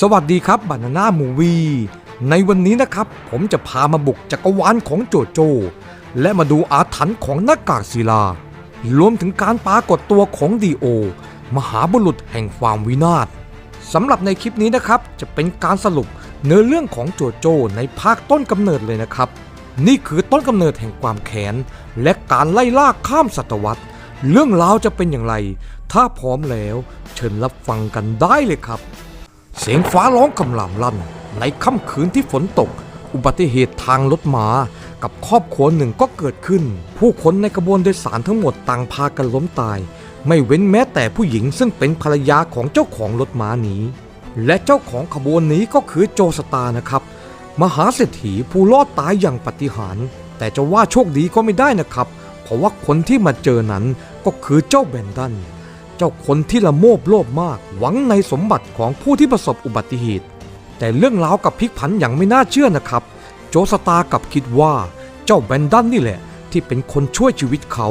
สวัสดีครับบานาน่ามูวีในวันนี้นะครับ ผมจะพามาบุกจักรวาลของโจโจ และมาดูอาถรรพ์ของหน้ากากศิลา รวมถึงการปรากฏตัวของดีโอ มหาบุรุษแห่งความวินาศสำหรับในคลิปนี้นะครับ จะเป็นการสรุปเนื้อเรื่องของโจโจในภาคต้นกำเนิดเลยนะครับ นี่คือต้นกำเนิดแห่งความแค้นและการไล่ล่าข้ามศตวรรษ เรื่องราวจะเป็นอย่างไร ถ้าพร้อมแล้ว เชิญรับฟังกันได้เลยครับ เสียงฟ้าร้องกำลามลั่น ในค่ำคืนที่ฝนตก อุบัติเหตุทางรถม้ากับครอบครัวหนึ่งก็เกิดขึ้น ผู้คนในกระบวนโดยสารทั้งหมดต่างพากันล้มตาย ไม่เว้นแม้แต่ผู้หญิงซึ่งเป็นภรรยาของเจ้าของรถม้านี้ และเจ้าของขบวนนี้ก็คือโจสตานะครับ มหาเศรษฐีผู้รอดตายอย่างปฏิหารแต่จะว่าโชคดีก็ไม่ได้นะครับ เพราะว่าคนที่มาเจอนั้นก็คือเจ้าแบนดัน จ้าคนที่ละโมบโลภมาก หวังในสมบัติของผู้ที่ประสบอุบัติเหตุ แต่เรื่องราวกับพลิกผันอย่างไม่น่าเชื่อนะครับ โจสตากับคิดว่าเจ้าแบนดันนี่แหละ ที่เป็นคนช่วยชีวิตเขา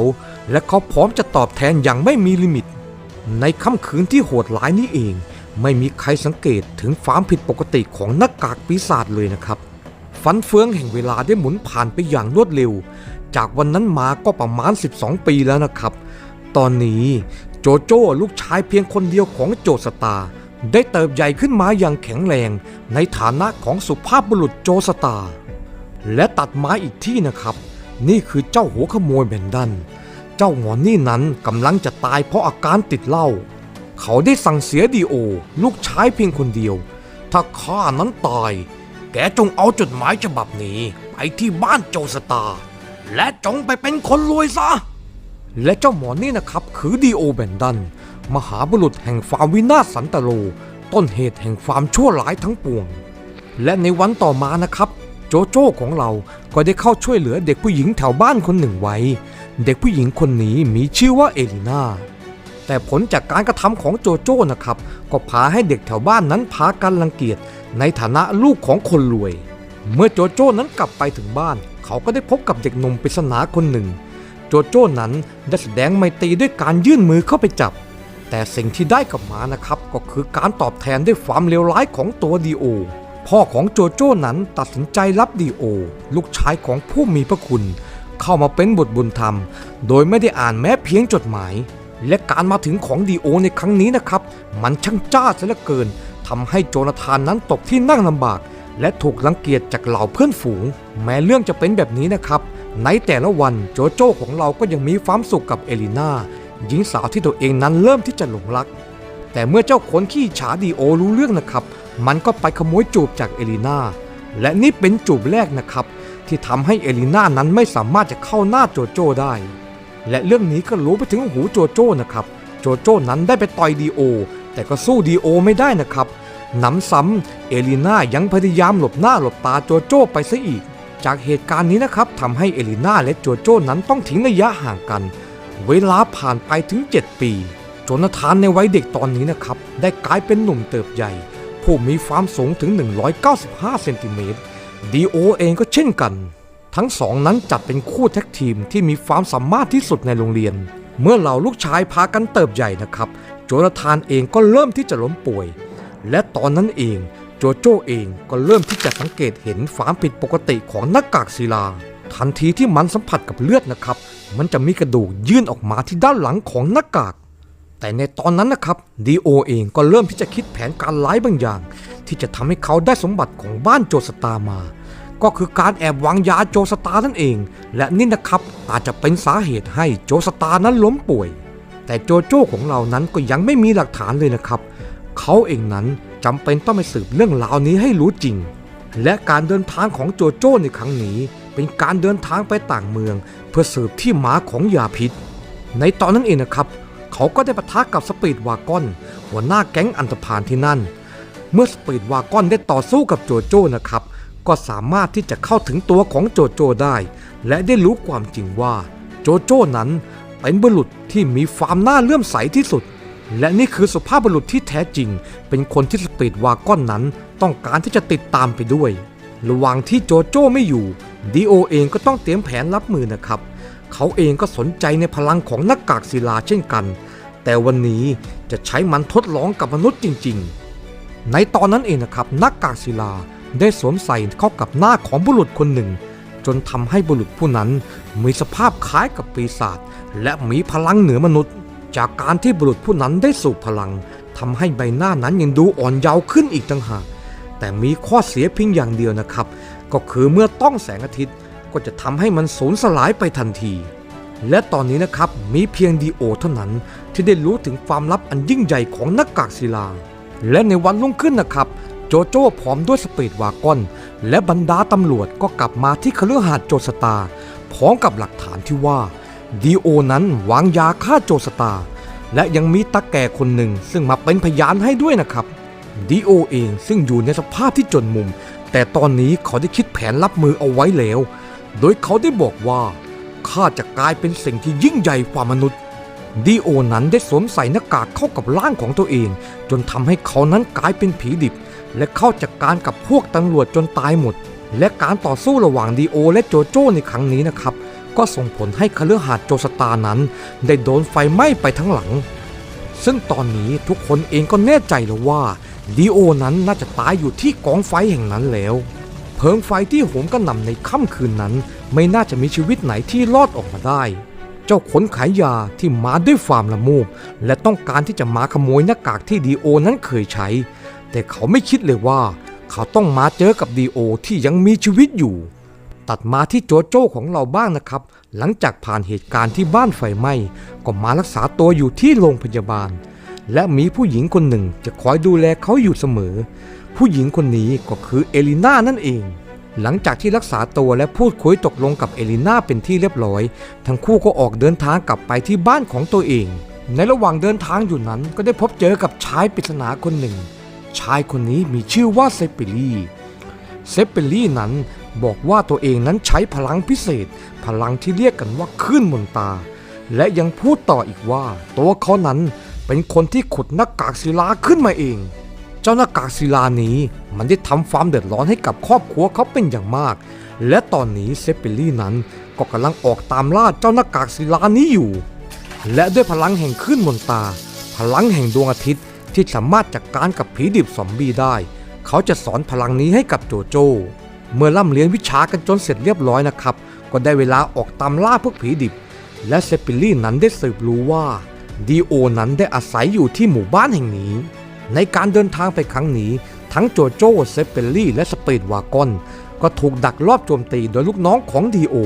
และเขาพร้อมจะตอบแทนอย่างไม่มีลิมิต ในค่ำคืนที่โหดร้ายนี้เอง ไม่มีใครสังเกตถึงความผิดปกติของหน้ากากปีศาจเลยนะครับ ฟันเฟืองแห่งเวลาได้หมุนผ่านไปอย่างรวดเร็ว จากวันนั้นมาก็ประมาณ 12 ปีแล้วนะครับ ตอนนี้ โจโจ้ลูกชายเพียงคนเดียวของโจสตา ได้เติบใหญ่ขึ้นมาอย่างแข็งแรง ในฐานะของสุภาพบุรุษโจสตา และตัดไม้อีกที่นะครับ นี่คือเจ้าหัวขโมยแบนดัน เจ้าหงอนนี่นั้นกำลังจะตายเพราะอาการติดเหล้าเขาได้สั่งเสียดีโอ ลูกชายเพียงคนเดียว ถ้าข้านั้นตาย แกจงเอาจดหมายฉบับนี้ ไปที่บ้านโจสตา และจงไปเป็นคนรวยซะ และเจ้าหมอนี่นะครับคือดีโอแบนดัน มหาบุรุษแห่งความวินาศสันตโล ต้นเหตุแห่งความชั่วร้ายทั้งปวง และในวันต่อมานะครับ โจโจ้ของเราก็ได้เข้าช่วยเหลือเด็กผู้หญิงแถวบ้านคนหนึ่งไว้ เด็กผู้หญิงคนนี้มีชื่อว่าเอลินาแต่ผลจากการกระทำของโจโจ้นะครับ ก็พาให้เด็กแถวบ้านนั้นพากันรังเกียจในฐานะลูกของคนรวย เมื่อโจโจ้นั้นกลับไปถึงบ้าน เขาก็ได้พบกับเด็กหนุ่มปริศนาคนหนึ่ง โจโจ้นั้นได้แสดงไมตรีด้วยการยื่นมือเข้าไปจับ แต่สิ่งที่ได้กลับมานะครับ ก็คือการตอบแทนด้วยความเลวร้ายของตัวดีโอ พ่อของโจโจ้นั้นตัดสินใจรับดีโอ ลูกชายของผู้มีพระคุณ เข้ามาเป็นบุตรบุญธรรม โดยไม่ได้อ่านแม้เพียงจดหมาย และการมาถึงของดีโอในครั้งนี้นะครับ มันช่างจ้าซะเหลือเกินทำให้โจนาธานนั้นตกที่นั่งลำบาก และถูกรังเกียจจากเหล่าเพื่อนฝูง แม้เรื่องจะเป็นแบบนี้นะครับ ในแต่ละวันโจโจ้ของเราก็ยังมีความสุขกับเอลิน่าหญิงสาวที่ตัวเองนั้นเริ่มที่จะหลงรัก แต่เมื่อเจ้าขนขี้ฉาดีโอรู้เรื่องนะครับ มันก็ไปขโมยจูบจากเอลิน่าและนี่เป็นจูบแรกนะครับ ที่ทำให้เอลิน่านั้นไม่สามารถจะเข้าหน้าโจโจ้ได้ และเรื่องนี้ก็รู้ไปถึงหูโจโจ้นะครับ โจโจ้นั้นได้ไปต่อยดีโอ แต่ก็สู้ดีโอไม่ได้นะครับหนำซ้ำเอลิน่ายังพยายามหลบหน้าหลบตาโจโจ้ไปซะอีก จากเหตุการณ์นี้นะครับทำให้เอลิน่าและโจโจ้นั้นต้องทิ้งระยะห่างกัน เวลาผ่านไปถึง 7 ปีโจนาธานในวัยเด็กตอนนี้นะครับ ได้กลายเป็นหนุ่มเติบใหญ่ ผู้มีความสูงถึง 195 เซนติเมตรดีโอเองก็เช่นกัน ทั้งสองนั้นจัดเป็นคู่แท็กทีมที่มีความสามารถที่สุดในโรงเรียน เมื่อเหล่าลูกชายพากันเติบใหญ่นะครับ โจนาธานเองก็เริ่มที่จะล้มป่วย และตอนนั้นเอง โจโจ้เองก็เริ่มที่จะสังเกตเห็นความผิดปกติของหน้ากากศิลา ทันทีที่มันสัมผัสกับเลือดนะครับ มันจะมีกระดูกยื่นออกมาที่ด้านหลังของหน้ากาก แต่ในตอนนั้นนะครับดีโอเองก็เริ่มที่จะคิดแผนการร้ายบางอย่าง ที่จะทำให้เขาได้สมบัติของบ้านโจสตามา ก็คือการแอบวางยาโจสตานั่นเอง และนี่นะครับอาจจะเป็นสาเหตุให้โจสตานั้นล้มป่วย แต่โจโจ้ของเรานั้นก็ยังไม่มีหลักฐานเลยนะครับ เขาเองนั้น จำเป็นต้องไปสืบเรื่องราวนี้ให้รู้จริง และการเดินทางของโจโจ้ในครั้งนี้ เป็นการเดินทางไปต่างเมือง เพื่อสืบที่มาของยาพิษ ในตอนนั้นเองนะครับ เขาก็ได้ปะทะกับสปีดวากอน หัวหน้าแก๊งอันธพาลที่นั่น เมื่อสปีดวากอนได้ต่อสู้กับโจโจ้นะครับก็สามารถที่จะเข้าถึงตัวของโจโจ้ได้ และได้รู้ความจริงว่า โจโจ้นั้นเป็นบุรุษที่มีความน่าเลื่อมใสที่สุด และนี่คือสุภาพบุรุษที่แท้จริง เป็นคนที่สปีดวากอนนั้น ต้องการที่จะติดตามไปด้วย ระหว่างที่โจโจ้ไม่อยู่ดีโอเองก็ต้องเตรียมแผนรับมือนะครับ เขาเองก็สนใจในพลังของหน้ากากศิลาเช่นกัน แต่วันนี้จะใช้มันทดลองกับมนุษย์จริง ๆ ในตอนนั้นเองนะครับหน้ากากศิลาได้สวมใส่เข้ากับหน้าของบุรุษคนหนึ่ง จนทำให้บุรุษผู้นั้นมีสภาพคล้ายกับปีศาจและมีพลังเหนือมนุษย์ จากการที่บุรุษผู้นั้นได้สูบพลังทำให้ใบหน้านั้นยังดูอ่อนเยาว์ขึ้นอีกต่างหากแต่มีข้อเสียเพียงอย่างเดียวนะครับ ก็คือเมื่อต้องแสงอาทิตย์ก็จะทำให้มันสูญสลายไปทันที และตอนนี้นะครับมีเพียงดีโอเท่านั้นที่ได้รู้ถึงความลับอันยิ่งใหญ่ของหน้ากากศิลา และในวันรุ่งขึ้นนะครับ โจโจ้พร้อมด้วยสเปดวากอน และบรรดาตำรวจก็กลับมาที่คฤหาสน์โจสตา พร้อมกับหลักฐานที่ว่า ดีโอนั้นวางยาฆ่าโจสตา และยังมีตาแก่คนหนึ่งซึ่งมาเป็นพยานให้ด้วยนะครับดีโอเองซึ่งอยู่ในสภาพที่จนมุม แต่ตอนนี้เขาได้คิดแผนรับมือเอาไว้แล้ว โดยเขาได้บอกว่าข้าจะกลายเป็นสิ่งที่ยิ่งใหญ่กว่ามนุษย์ดีโอนั้นได้สวมใส่หน้ากากเข้ากับร่างของตัวเอง จนทำให้เขานั้นกลายเป็นผีดิบ และเข้าจัดกการกับพวกตำรวจจนตายหมด และการต่อสู้ระหว่างดีโอและโจโจ้ในครั้งนี้นะครับ ก็ส่งผลให้คฤหาสน์โจสตาร์นั้น ได้โดนไฟไหม้ไปทั้งหลัง ซึ่งตอนนี้ทุกคนเองก็แน่ใจแล้วว่าดีโอนั้นน่าจะตายอยู่ที่กองไฟแห่งนั้นแล้ว เพลิงไฟที่โหมกระหน่ำในค่ำคืนนั้น ไม่น่าจะมีชีวิตไหนที่รอดออกมาได้ เจ้าขนขายยาที่มาด้วยความละมูบและต้องการที่จะมาขโมยหน้ากากที่ดีโอนั้นเคยใช้ แต่เขาไม่คิดเลยว่า เขาต้องมาเจอกับดีโอที่ยังมีชีวิตอยู่ ตัดมาที่โจโจ้ของเราบ้างนะครับ หลังจากผ่านเหตุการณ์ที่บ้านไฟไหม้ก็มารักษาตัวอยู่ที่โรงพยาบาล และมีผู้หญิงคนหนึ่งจะคอยดูแลเขาอยู่เสมอ ผู้หญิงคนนี้ก็คือเอลิน่านั่นเอง หลังจากที่รักษาตัวและพูดคุยตกลงกับเอลิน่าเป็นที่เรียบร้อย ทั้งคู่ก็ออกเดินทางกลับไปที่บ้านของตัวเอง ในระหว่างเดินทางอยู่นั้นก็ได้พบเจอกับชายปริศนาคนหนึ่ง ชายคนนี้มีชื่อว่าเซเปลีเซเปลีนั้น บอกว่าตัวเองนั้นใช้พลังพิเศษ พลังที่เรียกกันว่าคลื่นมนตา และยังพูดต่ออีกว่า ตัวเขานั้นเป็นคนที่ขุดหน้ากากศิลาขึ้นมาเอง เจ้าหน้ากากศิลานี้มันได้ทำความเดือดร้อนให้กับครอบครัวเขาเป็นอย่างมาก และตอนนี้เซเปลี่นั้นก็กำลังออกตามล่าเจ้าหน้ากากศิลานี้อยู่ และด้วยพลังแห่งคลื่นมนตา พลังแห่งดวงอาทิตย์ที่สามารถจัดกการกับผีดิบซอมบี้ได้ เขาจะสอนพลังนี้ให้กับโจโจ้ เมื่อล่ำเรียนวิชากันจนเสร็จเรียบร้อยนะครับ ก็ได้เวลาออกตามล่าพวกผีดิบ และเซปิลลี่นั้นได้สืบรู้ว่าดีโอนั้นได้อาศัยอยู่ที่หมู่บ้านแห่งนี้ ในการเดินทางไปครั้งนี้ ทั้งโจโจ้เซเปลลี่ และสเปดวากอน ก็ถูกดักลอบโจมตีโดยลูกน้องของดีโอ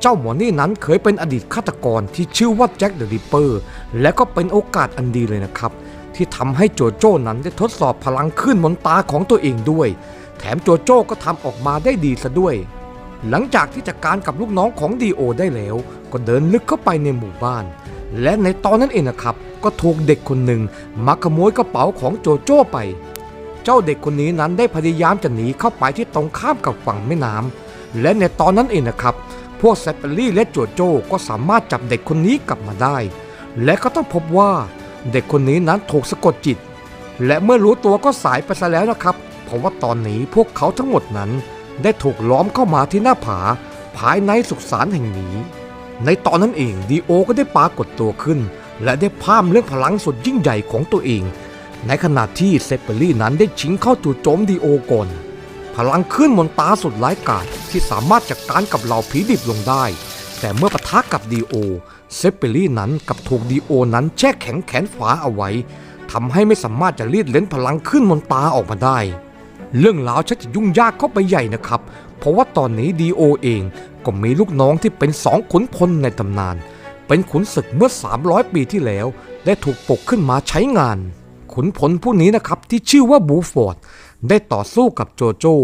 เจ้าหมอนี่นั้นเคยเป็นอดีตฆาตกรที่ชื่อว่าแจ็คเดอะริปเปอร์ และก็เป็นโอกาสอันดีเลยนะครับ ที่ทำให้โจโจ้นั้นได้ทดสอบพลังขึ้นมนตาของตัวเองด้วย แถมโจโจ้ก็ทำออกมาได้ดีซะด้วย หลังจากที่จัดการกับลูกน้องของดีโอได้แล้ว ก็เดินลึกเข้าไปในหมู่บ้าน และในตอนนั้นเองนะครับ ก็ถูกเด็กคนหนึ่งมาขโมยกระเป๋าของโจโจ้ไป เจ้าเด็กคนนี้นั้นได้พยายามจะหนีเข้าไปที่ตรงข้ามกับฝั่งแม่น้ำและในตอนนั้นเองนะครับ พวกแซปเปอรี่และโจโจ้ก็สามารถจับเด็กคนนี้กลับมาได้ และก็ต้องพบว่าเด็กคนนี้นั้นถูกสะกดจิต และเมื่อรู้ตัวก็สายไปซะแล้วนะครับ ราะว่าตอนนี้พวกเขาทั้งหมดนั้น ได้ถูกล้อมเข้ามาที่หน้าผา ภายในสุสานแห่งนี้ ในตอนนั้นเองดีโอก็ได้ปรากฏตัวขึ้น และได้พามเรื่องพลังสุดยิ่งใหญ่ของตัวเอง ในขณะที่เซเปอรี่นั้นได้ชิงเข้าจู่โจมดีโอก่อนพลังขึ้นมนตาสุดร้ายกาจที่สามารถจัดการกับเหล่าผีดิบลงได้ แต่เมื่อปะทะกับดีโอเซเปอรี่นั้นกับถูกดีโอนั้นแช่แข็งแขนฝาเอาไว้ทำให้ไม่สามารถจะรีดเล้นพลังขึ้นมนตาออกมาได้ เรื่องราวชักจะยุ่งยากเข้าไปใหญ่นะครับ เพราะว่าตอนนี้ดีโอเองก็มีลูกน้องที่เป็นสองขุนพลในตำนาน เป็นขุนศึกเมื่อ 300 ปีที่แล้ว ได้ถูกปลุกขึ้นมาใช้งาน ขุนพลผู้นี้นะครับที่ชื่อว่าบูฟอร์ดได้ต่อสู้กับโจโจ้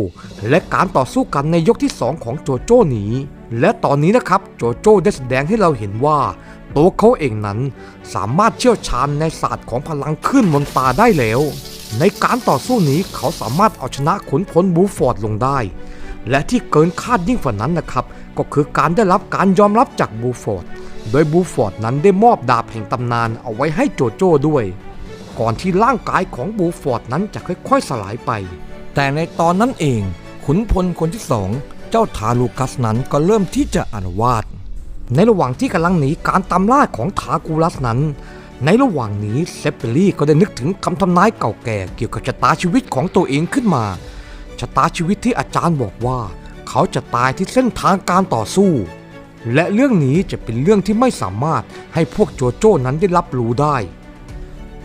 และการต่อสู้กันในยกที่ 2 ของโจโจ้นี้ และตอนนี้นะครับโจโจ้ได้แสดงให้เราเห็นว่า ตัวเขาเองนั้นสามารถเชี่ยวชาญในศาสตร์ของพลังขึ้นมนตาได้แล้ว ในการต่อสู้นี้เขาสามารถเอาชนะขุนพลบูฟอร์ดลงได้ และที่เกินคาดยิ่งกว่านั้นนะครับ ก็คือการได้รับการยอมรับจากบูฟอร์ด โดยบูฟอร์ดนั้นได้มอบดาบแห่งตำนานเอาไว้ให้โจโจ้ด้วย ก่อนที่ร่างกายของบูฟอร์ดนั้นจะค่อยๆสลายไป แต่ในตอนนั้นเองขุนพลคนที่สองเจ้าทาลูกัสนั้นก็เริ่มที่จะอารวาสในระหว่างที่กำลังหนีการตามล่าของทากูลัสนั้น ในระหว่างนี้เซปเปอรี่ก็ได้นึกถึงคำทำนายเก่าแก่เกี่ยวกับชะตาชีวิตของตัวเองขึ้นมา ชะตาชีวิตที่อาจารย์บอกว่า เขาจะตายที่เส้นทางการต่อสู้ และเรื่องนี้จะเป็นเรื่องที่ไม่สามารถให้พวกโจโจ้นั้นได้รับรู้ได้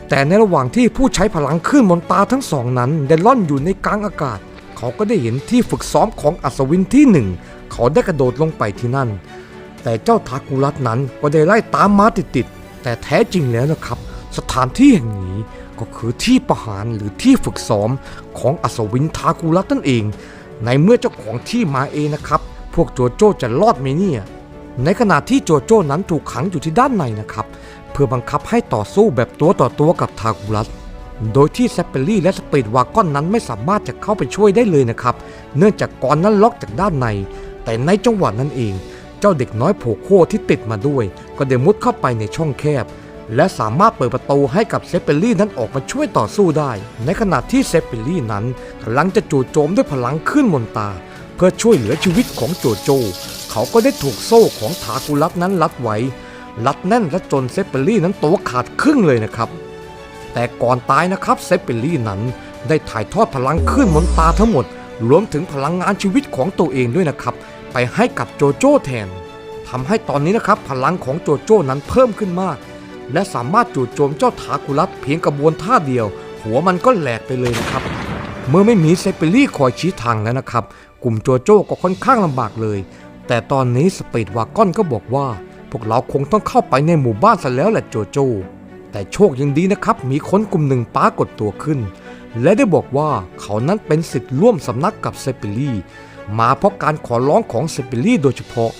แต่ในระหว่างที่ผู้ใช้พลังคลื่นมนตาทั้งสองนั้นได้ล่อนอยู่ในกลางอากาศ เขาก็ได้เห็นที่ฝึกซ้อมของอัศวินที่หนึ่งเขาได้กระโดดลงไปที่นั่น แต่เจ้าทากุรัตนั้นก็ได้ไล่ตามมาติดๆ แต่แท้จริงแล้วนะครับ สถานที่แห่งนี้ก็คือที่ประหารหรือที่ฝึกซ้อมของอัศวินทากุรัตนั่นเอง ในเมื่อเจ้าของที่มาเองนะครับ พวกโจโจ้จะรอดไหมเนี่ยในขณะที่โจโจ้นั้นถูกขังอยู่ที่ด้านในนะครับ เพื่อบังคับให้ต่อสู้แบบตัวต่อตัวกับทากุรัสโดยที่แซปเปอรี่และสปีดวากอนนั้นไม่สามารถจะเข้าไปช่วยได้เลยนะครับ เนื่องจากกอนนั้นล็อกจากด้านใน แต่ในจังหวะนั้นเอง เจ้าเด็กน้อยโผโคที่ติดมาด้วย ก็ได้มุดเข้าไปในช่องแคบ และสามารถเปิดประตูให้กับเซปเปอรี่นั้นออกมาช่วยต่อสู้ได้ ในขณะที่เซปเปอรี่นั้นกำลังจะจู่โจมด้วยพลังขึ้นมนตา เพื่อช่วยเหลือชีวิตของโจโจ เขาก็ได้ถูกโซ่ของทากุรัตนั้นรัดไว้รัดแน่นและจนเซปเปอรี่นั้นตัวขาดครึ่งเลยนะครับ แต่ก่อนตายนะครับเซปเปอรี่นั้นได้ถ่ายทอดพลังขึ้นมนตาทั้งหมด รวมถึงพลังงานชีวิตของตัวเองด้วยนะครับ ไปให้กับโจโจ้แทน ทำให้ตอนนี้นะครับพลังของโจโจ้นั้นเพิ่มขึ้นมาก และสามารถจู่โจมเจ้าทากุรัตเพียงกระบวนท่าเดียว หัวมันก็แหลกไปเลยนะครับ เมื่อไม่มีเซปเปรี่คอยชี้ทางแล้วนะครับ กลุ่มโจโจ้ก็ค่อนข้างลำบากเลย แต่ตอนนี้สปีดวากอนก็บอกว่า พวกเราคงต้องเข้าไปในหมู่บ้านซะแล้วแหละโจโจ้แต่โชคยังดีนะครับ มีคนกลุ่มหนึ่งปรากฏตัวขึ้น และได้บอกว่าเขานั้นเป็นสิทธิ์ร่วมสำนักกับเซปเปรี่มาเพราะการขอร้องของเซปเปรี่โดยเฉพาะ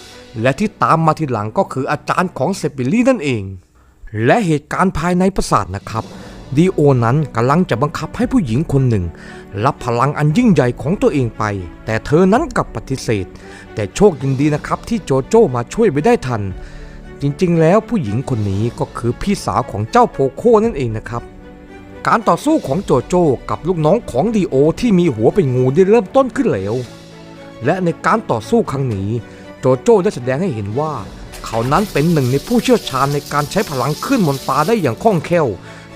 และที่ตามมาทีหลังก็คืออาจารย์ของเซปเปอรี่นั่นเอง และเหตุการณ์ภายในปราสาทนะครับดีโอนั้นกำลังจะบังคับให้ผู้หญิงคนหนึ่ง รับพลังอันยิ่งใหญ่ของตัวเองไป แต่เธอนั้นกลับปฏิเสธ แต่โชคยังดีนะครับที่โจโจ้มาช่วยไว้ได้ทัน จริงๆ แล้วผู้หญิงคนนี้ก็คือพี่สาวของเจ้าโพโคนั่นเองนะครับ การต่อสู้ของโจโจ้กับลูกน้องของดีโอที่มีหัวเป็นงูได้เริ่มต้นขึ้นแล้ว และในการต่อสู้ครั้งนี้ โจโจ้ได้แสดงให้เห็นว่า เขานั้นเป็นหนึ่งในผู้เชี่ยวชาญในการใช้พลังขึ้นมนตราได้อย่างคล่องแคล่ว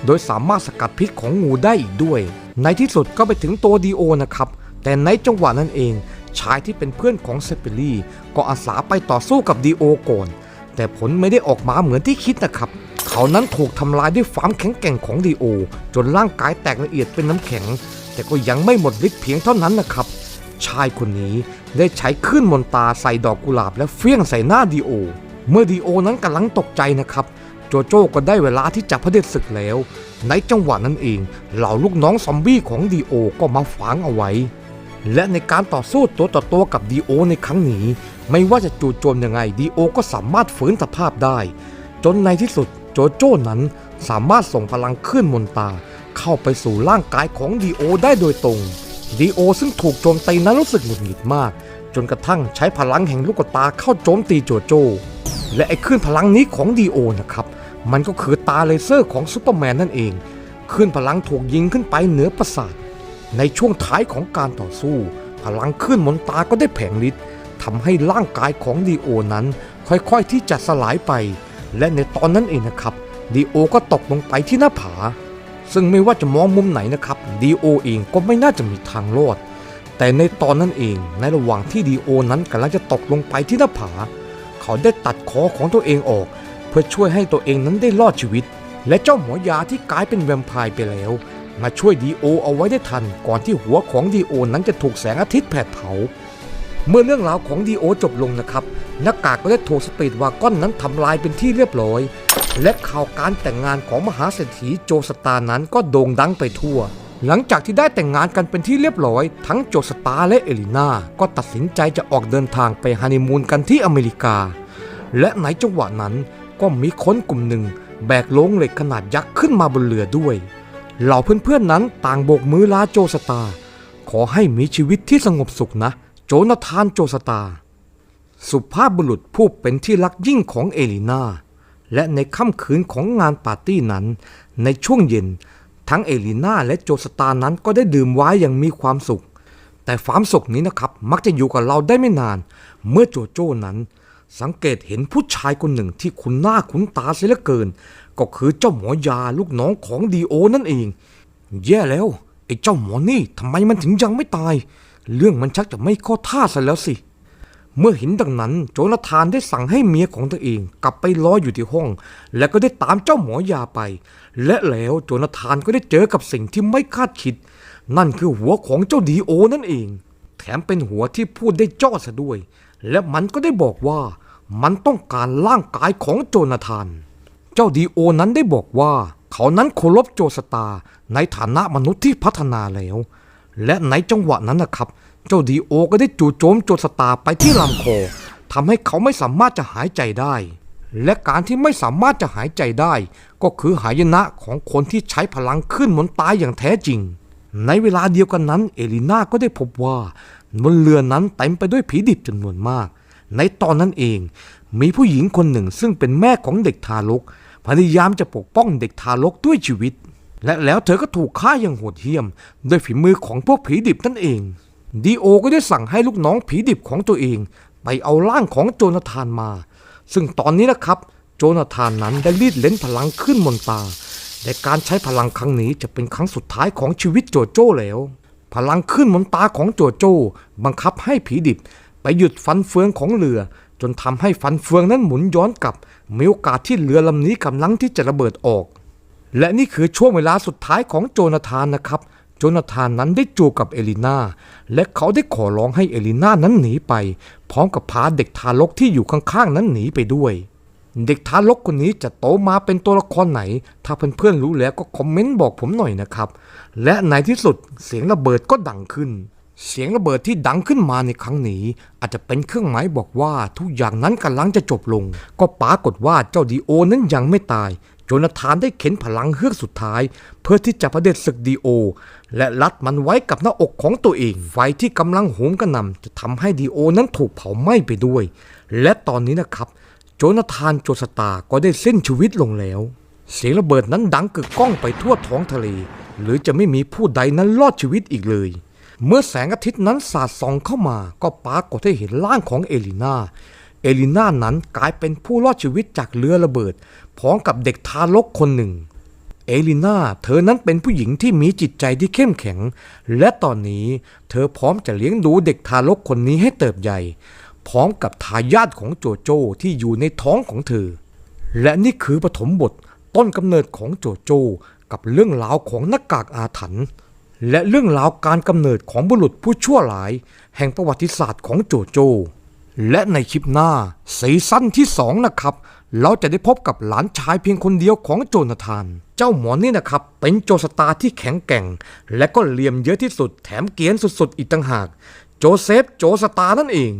โดยสามารถสกัดพิษของงูได้อีกด้วย ในที่สุดก็ไปถึงตัวดีโอนะครับ แต่ในจังหวะนั้นเอง ชายที่เป็นเพื่อนของเซปเปอรี่ก็อาสาไปต่อสู้กับดีโอก่อน แต่ผลไม่ได้ออกมาเหมือนที่คิดนะครับเขานั้นถูกทำลายด้วยความแข็งแกร่งของดีโอ จนร่างกายแตกละเอียดเป็นน้ำแข็ง แต่ก็ยังไม่หมดฤทธิ์เพียงเท่านั้นนะครับายคนนี้ได้ใช้คลื่นมนตาใส่ดอกกุหลาบและเฟี้ยงใส่หน้าดีโอ เมื่อดีโอนั้นกำลังตกใจนะครับ โจโจ้ก็ได้เวลาที่จะพเผด็จศึกแล้ว ในจังหวะนั้นเอง เหล่าลูกน้องซอมบี้ของดีโอก็มาฝังเอาไว้ และในการต่อสู้ตัวต่อตัวกับดีโอในครั้งนี้ ไม่ว่าจะจู่โจมยังไงดีโอก็สามารถฝืนสภาพได้ จนในที่สุดโจโจ้นั้นสามารถส่งพลังขึ้นมนตา เข้าไปสู่ร่างกายของดีโอได้โดยตรง ดีโอซึ่งถูกโจมตีนั้นรู้สึกหงุดหงิดมาก จนกระทั่งใช้พลังแห่งลูกตาเข้าโจมตีโจโจ และไอ้คลื่นพลังนี้ของดีโอนะครับ มันก็คือตาเลเซอร์ของซูเปอร์แมนนั่นเองคลื่นพลังถูกยิงขึ้นไปเหนือปราสาท ในช่วงท้ายของการต่อสู้ พลังคลื่นมนตาก็ได้แผงฤทธิ์ทำให้ร่างกายของดีโอนั้น ค่อยๆที่จะสลายไป และในตอนนั้นเองนะครับดีโอก็ตกลงไปที่หน้าผา ซึ่งไม่ว่าจะมองมุมไหนนะครับดีโอเองก็ไม่น่าจะมีทางรอด แต่ในตอนนั้นเองในระหว่างที่ดีโอนั้นกำลังจะตกลงไปที่หน้าผา เขาได้ตัดคอของตัวเองออก เพื่อช่วยให้ตัวเองนั้นได้รอดชีวิต และเจ้าหมอยาที่กลายเป็นแวมไพร์ไปแล้ว มาช่วยดีโอเอาไว้ได้ทัน ก่อนที่หัวของดีโอนั้นจะถูกแสงอาทิตย์แผดเผาเมื่อเรื่องราวของดีโอจบลงนะครับหน้ากากก็ได้ถูกสปีดวากอนนั้นทำลายเป็นที่เรียบร้อย และข่าวการแต่งงานของมหาเศรษฐีโจสตานั้นก็โด่งดังไปทั่ว หลังจากที่ได้แต่งงานกันเป็นที่เรียบร้อย ทั้งโจสตาและเอลิน่าก็ตัดสินใจจะออกเดินทางไปฮันนีมูนกันที่อเมริกา และในจังหวะนั้นก็มีคนกลุ่มหนึ่ง แบกโลงเหล็กขนาดยักษ์ขึ้นมาบนเรือด้วย เหล่าเพื่อนๆนั้นต่างโบกมือลาโจสตา ขอให้มีชีวิตที่สงบสุขนะ โจนาธานโจสตา สุภาพบุรุษผู้เป็นที่รักยิ่งของเอลิน่า และในค่ำคืนของงานปาร์ตี้นั้น ในช่วงเย็น ทั้งเอลิน่าและโจสตานั้นก็ได้ดื่มไวน์อย่างมีความสุข แต่ความสุขนี้นะครับ มักจะอยู่กับเราได้ไม่นาน เมื่อโจโจ้นั้น สังเกตเห็นผู้ชายคนหนึ่งที่คุ้นหน้าคุ้นตาเสียเหลือเกิน ก็คือเจ้าหมอยาลูกน้องของดีโอนั่นเอง แย่แล้วไอ้เจ้าหมอนี่ทำไมมันถึงยังไม่ตาย เรื่องมันชักจะไม่ข้าท่าซะแล้วสิ เมื่อเห็นดังนั้น โจนาธานได้สั่งให้เมียของตัวเอง กลับไปรออยู่ที่ห้อง แล้วก็ได้ตามเจ้าหมอยาไป และแล้วโจนาธานก็ได้เจอกับสิ่งที่ไม่คาดคิด นั่นคือหัวของเจ้าดีโอนั่นเอง แถมเป็นหัวที่พูดได้จ้อซะด้วย และมันก็ได้บอกว่า มันต้องการร่างกายของโจนาธาน เจ้าดีโอนั้นได้บอกว่า เขานั้นเคารพโจสตาในฐานะมนุษย์ที่พัฒนาแล้ว และในจังหวะนั้นนะครับ เจ้าดีโอก็ได้จู่โจมโจสตาไปที่ลำคอทำให้เขาไม่สามารถจะหายใจได้ และการที่ไม่สามารถจะหายใจได้ ก็คือหายนะของคนที่ใช้พลังขึ้นมนตายอย่างแท้จริง ในเวลาเดียวกันนั้น เอลิน่าก็ได้พบว่าบนเรือนั้นเต็มไปด้วยผีดิบจำนวนมาก ในตอนนั้นเอง มีผู้หญิงคนหนึ่งซึ่งเป็นแม่ของเด็กทารกพยายามจะปกป้องเด็กทารกด้วยชีวิต และแล้วเธอก็ถูกฆ่าอย่างโหดเหี้ยม ด้วยฝีมือของพวกผีดิบนั่นเอง ดีโอก็ได้สั่งให้ลูกน้องผีดิบของตัวเอง ไปเอาร่างของโจนาธานมา ซึ่งตอนนี้นะครับ โจนาธานนั้นได้รีดเล่นพลังขึ้นมนตาแต่การใช้พลังครั้งนี้จะเป็นครั้งสุดท้ายของชีวิตโจโจ้แล้ว พลังขึ้นมนตาของโจโจ้ บังคับให้ผีดิบ ไปหยุดฟันเฟืองของเรือ จนทำให้ฟันเฟืองนั้นหมุนย้อนกลับมีโอกาสที่เรือลำนี้กำลังที่จะระเบิดออก และนี่คือช่วงเวลาสุดท้ายของโจนาธานนะครับ โจนาธานนั้นได้จูบกับเอลิน่า และเขาได้ขอร้องให้เอลิน่านั้นหนีไป พร้อมกับพาเด็กทารกที่อยู่ข้างๆนั้นหนีไปด้วย เด็กทารกคนนี้จะโตมาเป็นตัวละครไหน ถ้าเพื่อนๆรู้แล้วก็คอมเมนต์บอกผมหน่อยนะครับ และในที่สุดเสียงระเบิดก็ดังขึ้น เสียงระเบิดที่ดังขึ้นมาในครั้งนี้ อาจจะเป็นเครื่องหมายบอกว่าทุกอย่างนั้นกำลังจะจบลง ก็ปรากฏว่าเจ้าดีโอนั้นยังไม่ตาย โจนาธานได้เข็นพลังเฮือกสุดท้าย เพื่อที่จะประเด็จศึกดีโอ และรัดมันไว้กับหน้าอกของตัวเอง ไฟที่กำลังโหมกระหน่ำจะทำให้ดีโอนั้นถูกเผาไหม้ไปด้วย และตอนนี้นะครับ โจนาธานโจสตาก็ได้สิ้นชีวิตลงแล้ว เสียงระเบิดนั้นดังกึกก้องไปทั่วท้องทะเล หรือจะไม่มีผู้ใดนั้นรอดชีวิตอีกเลย เมื่อแสงอาทิตย์นั้นสาดส่องเข้ามา ก็ปรากฏให้เห็นร่างของเอลิน่าเอลิน่านั้นกลายเป็นผู้รอดชีวิตจากเรือระเบิดพร้อมกับเด็กทารกคนหนึ่ง เอลิน่าเธอนั้นเป็นผู้หญิงที่มีจิตใจที่เข้มแข็ง และตอนนี้เธอพร้อมจะเลี้ยงดูเด็กทารกคนนี้ให้เติบใหญ่ พร้อมกับทายาทของโจโจ้ที่อยู่ในท้องของเธอ และนี่คือปฐมบทต้นกำเนิดของโจโจ้กับเรื่องราวของหน้ากากอาถรรพ์และเรื่องราวการกำเนิดของบุรุษผู้ชั่วร้าย แห่งประวัติศาสตร์ของโจโจ้และในคลิปหน้าซีซั่นที่สองนะครับ เราจะได้พบกับหลานชายเพียงคนเดียวของโจนาธาน เจ้าหมอนี่นะครับ เป็นโจสตาที่แข็งแกร่ง และก็เหลี่ยมเยอะที่สุด แถมเกียนสุดๆ อีกต่างหาก โจเซฟโจสตานั่นเอง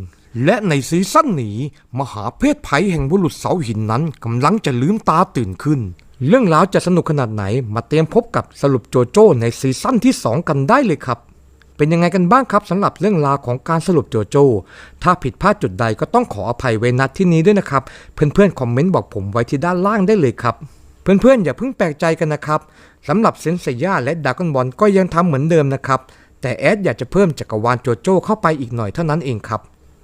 และในซีซั่นนี้ มหาเพศภัยแห่งบุรุษเสาหินนั้นกำลังจะลืมตาตื่นขึ้น เรื่องราวจะสนุกขนาดไหนมาเตรียมพบกับสรุปโจโจ้ในซีซั่นที่ 2 กันได้เลยครับ เป็นยังไงกันบ้างครับสำหรับเรื่องราวของการสรุปโจโจ้ ถ้าผิดพลาดจุดใดก็ต้องขออภัยไว้ณที่นี้ด้วยนะครับ เพื่อนๆคอมเมนต์บอกผมไว้ที่ด้านล่างได้เลยครับ เพื่อนๆอย่าเพิ่งแปลกใจกันนะครับสำหรับเซนเซย่าและดากอนบอลก็ยังทำเหมือนเดิมนะครับ แต่แอดอยากจะเพิ่มจักรวาลโจโจ้เข้าไปอีกหน่อยเท่านั้นเองครับ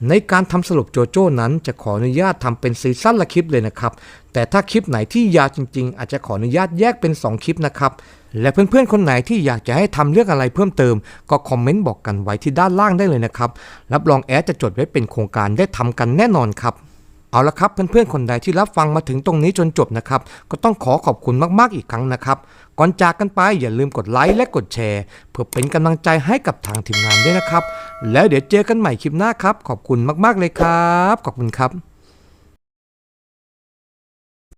ในการทำสรุปโจโจ้นั้นจะขออนุญาตทำเป็นซีซั่นละคลิปเลยนะครับ แต่ถ้าคลิปไหนที่ยาวจริง ๆ อาจจะขออนุญาตแยกเป็น 2 คลิปนะครับ และเพื่อนๆ คนไหนที่อยากจะให้ทำเรื่องอะไรเพิ่มเติม ก็คอมเมนต์บอกกันไว้ที่ด้านล่างได้เลยนะครับ รับรองแอดจะจดไว้เป็นโครงการได้ทำกันแน่นอนครับ เอาละครับเพื่อนๆคนใดที่รับฟังมาถึงตรงนี้จนจบนะครับ ก็ต้องขอขอบคุณมากๆอีกครั้งนะครับ ก่อนจากกันไปอย่าลืมกดไลค์และกดแชร์ เพื่อเป็นกำลังใจให้กับทางทีมงานด้วยนะครับ แล้วเดี๋ยวเจอกันใหม่คลิปหน้าครับ ขอบคุณมากๆเลยครับ ขอบคุณครับ